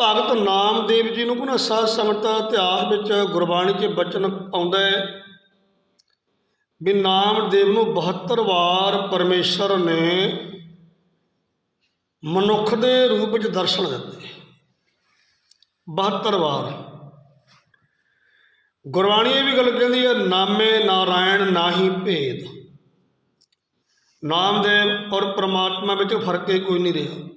ਭਗਤ ਨਾਮਦੇਵ ਜੀ ਨੂੰ ਕੋਨਾ ਸਾਧ ਸੰਗਤ ਦਾ ਇਤਿਹਾਸ ਵਿੱਚ ਗੁਰਬਾਣੀ 'ਚ ਬਚਨ ਆਉਂਦਾ ਹੈ ਵੀ ਨਾਮਦੇਵ ਨੂੰ 72 ਵਾਰ ਪਰਮੇਸ਼ਰ ਨੇ ਮਨੁੱਖ ਦੇ ਰੂਪ ਵਿੱਚ ਦਰਸ਼ਨ ਦਿੱਤੇ। 72 ਵਾਰ। ਗੁਰਬਾਣੀ ਇਹ ਵੀ ਗੱਲ ਕਹਿੰਦੀ ਹੈ, ਨਾਮੇ ਨਾਰਾਇਣ ਨਾਹੀ ਭੇਦ। ਨਾਮਦੇਵ ਔਰ ਪ੍ਰਮਾਤਮਾ ਵਿੱਚ ਫ਼ਰਕ ਹੀ ਕੋਈ ਨਹੀਂ ਰਿਹਾ।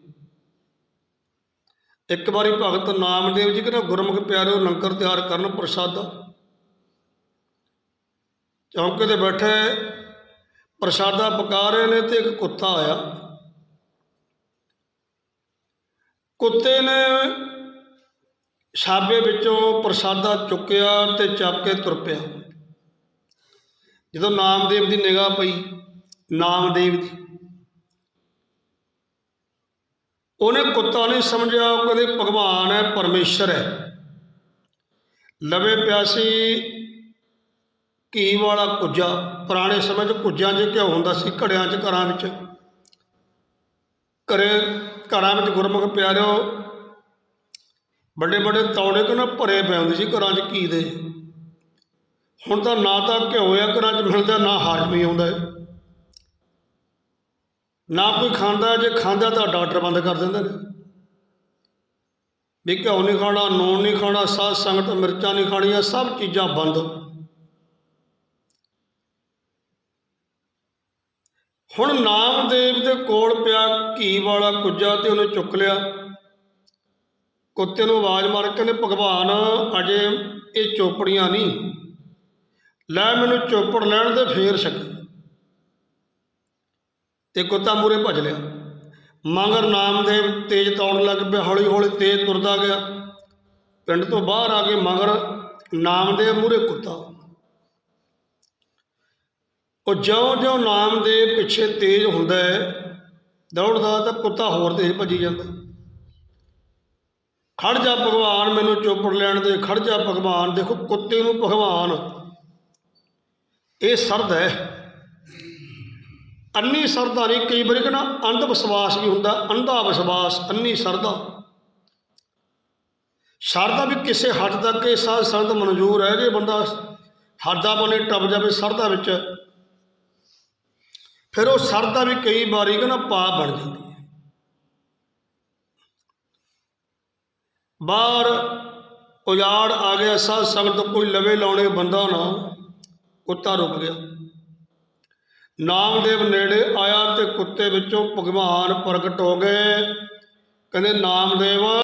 ਇੱਕ ਵਾਰੀ ਭਗਤ ਨਾਮਦੇਵ ਜੀ ਕਹਿੰਦਾ, ਗੁਰਮੁਖ ਪਿਆਰਿਓ, ਲੰਗਰ ਤਿਆਰ ਕਰਨ ਪ੍ਰਸ਼ਾਦਾ। ਚੌਂਕੇ ਤੇ ਬੈਠੇ, ਪ੍ਰਸ਼ਾਦਾ ਪਕਾ ਰਹੇ ਨੇ ਤੇ ਇੱਕ ਕੁੱਤਾ ਆਇਆ। ਕੁੱਤੇ ਨੇ ਛਾਬੇ ਵਿੱਚੋਂ ਪ੍ਰਸ਼ਾਦਾ ਚੁੱਕਿਆ ਤੇ ਚੱਕ ਕੇ ਤੁਰ ਪਿਆ। ਜਦੋਂ ਨਾਮਦੇਵ ਦੀ ਨਿਗਾਹ ਪਈ, ਨਾਮਦੇਵ ਦੀ ਉਹਨੇ ਕੁੱਤਾ ਨਹੀਂ ਸਮਝਿਆ, ਉਹ ਕਹਿੰਦੇ ਭਗਵਾਨ ਹੈ, ਪਰਮੇਸ਼ਰ ਹੈ। ਲਵੇ ਪਿਆਸੀ ਘੀ ਵਾਲਾ ਕੁੱਜਾ, ਪੁਰਾਣੇ ਸਮੇਂ 'ਚ ਕੁੱਜਾਂ 'ਚ ਘਿਓ ਹੁੰਦਾ ਸੀ, ਘੜਿਆਂ 'ਚ ਘਰਾਂ ਵਿੱਚ। ਘਰੇ, ਘਰਾਂ ਵਿੱਚ ਗੁਰਮੁਖ ਪਿਆਰਿਓ ਵੱਡੇ ਵੱਡੇ ਤੌੜੇ ਕਿ ਨਾ ਭਰੇ ਪਏ ਹੁੰਦੇ ਸੀ ਘਰਾਂ 'ਚ ਘੀ ਦੇ। ਹੁਣ ਤਾਂ ਨਾ ਤਾਂ ਘਿਓ ਆ, ਘਰਾਂ 'ਚ ਮਿਲਦਾ, ਨਾ ਹਾਜ਼ਮੀ ਆਉਂਦਾ। ਹੈ ਨਾ ਕੋਈ ਖਾਂਦਾ, ਜੇ ਖਾਂਦਾ ਤਾਂ ਡਾਕਟਰ ਬੰਦ ਕਰ ਦਿੰਦੇ ਨੇ। ਵੀ ਘਿਓ ਨਹੀਂ ਖਾਣਾ, ਨੂਣ ਨਹੀਂ ਖਾਣਾ, ਸਾਧ ਸੰਗਤ, ਮਿਰਚਾਂ ਨਹੀਂ ਖਾਣੀਆਂ, ਸਭ ਚੀਜ਼ਾਂ ਬੰਦ। ਹੁਣ ਨਾਮਦੇਵ ਦੇ ਕੋਲ ਪਿਆ ਘੀ ਵਾਲਾ ਕੁੱਜਾ ਤੇ ਉਹਨੇ ਚੁੱਕ ਲਿਆ। ਕੁੱਤੇ ਨੂੰ ਆਵਾਜ਼ ਮਾਰ ਕੇ ਕਹਿੰਦੇ, ਭਗਵਾਨ, ਅਜੇ ਇਹ ਚੋਪੜੀਆਂ ਨਹੀਂ। ਲੈ ਮੈਨੂੰ ਚੋਪੜ ਲੈਣ ਦੇ, ਫੇਰ ਛੱਡ ਤੇ ਕੁੱਤਾ ਮੂਰੇ ਭੱਜ ਲਿਆ। ਮੰਗਰ ਨਾਮਦੇਵ ਤੇਜ਼ ਦੌੜਨ ਲੱਗ ਪਿਆ, ਹੌਲੀ ਹੌਲੀ ਤੇਜ਼ ਤੁਰਦਾ ਗਿਆ। ਪਿੰਡ ਤੋਂ ਬਾਹਰ ਆ ਕੇ ਮਗਰ ਨਾਮਦੇਵ ਮੂਰੇ ਕੁੱਤਾ। ਉਹ ਜਿਉਂ-ਜਿਉਂ ਨਾਮਦੇਵ ਪਿੱਛੇ ਤੇਜ਼ ਹੁੰਦਾ ਹੈ, ਦੌੜਦਾ ਤਾਂ ਕੁੱਤਾ ਹੋਰ ਤੇਜ਼ ਭੱਜੀ ਜਾਂਦਾ। ਖੜ ਜਾ ਭਗਵਾਨ, ਮੈਨੂੰ ਚੋਪੜ ਲੈਣ ਦੇ, ਖੜ ਜਾ ਭਗਵਾਨ, ਦੇਖੋ ਕੁੱਤੇ ਨੂੰ ਭਗਵਾਨ। ਇਹ ਸਰਦ ਹੈ। ਅੰਨੀ ਸਰਦਾ ਨਹੀਂ ਕਈ ਵਾਰੀ ਕਹਿੰਦਾ ਅੰਧ ਵਿਸ਼ਵਾਸ ਵੀ ਹੁੰਦਾ, ਅੰਧਾ ਵਿਸ਼ਵਾਸ, ਅੰਨੀ ਸਰਦਾ ਸਰਦਾ ਵੀ ਕਿਸੇ ਹੱਦ ਤੱਕ ਇਹ ਸਾਧ ਸੰਗਤ ਮਨਜ਼ੂਰ ਹੈ, ਜੇ ਬੰਦਾ ਹੱਦਾਂ ਬਣੇ ਟੱਪ ਜਾਵੇ ਸਰਦਾ ਵਿੱਚ, ਫਿਰ ਉਹ ਸਰਦਾ ਵੀ ਕਈ ਵਾਰੀ ਕਹਿੰਦਾ ਪਾਪ ਬਣ ਜਾਂਦੀ ਹੈ। ਬਾਹਰ ਉਜਾੜ ਆ ਗਿਆ, ਸਾਧ ਸੰਗਤ ਕੋਈ ਲਵੇ ਲਾਉਣੇ ਬੰਦਾ ਨਾ, ਕੁੱਤਾ ਰੁਕ ਗਿਆ। ਨਾਮਦੇਵ ਨੇੜੇ ਆਇਆ ਤੇ ਕੁੱਤੇ ਵਿੱਚੋਂ ਭਗਵਾਨ ਪ੍ਰਗਟ ਹੋ ਗਏ। ਕਹਿੰਦੇ ਨਾਮਦੇਵ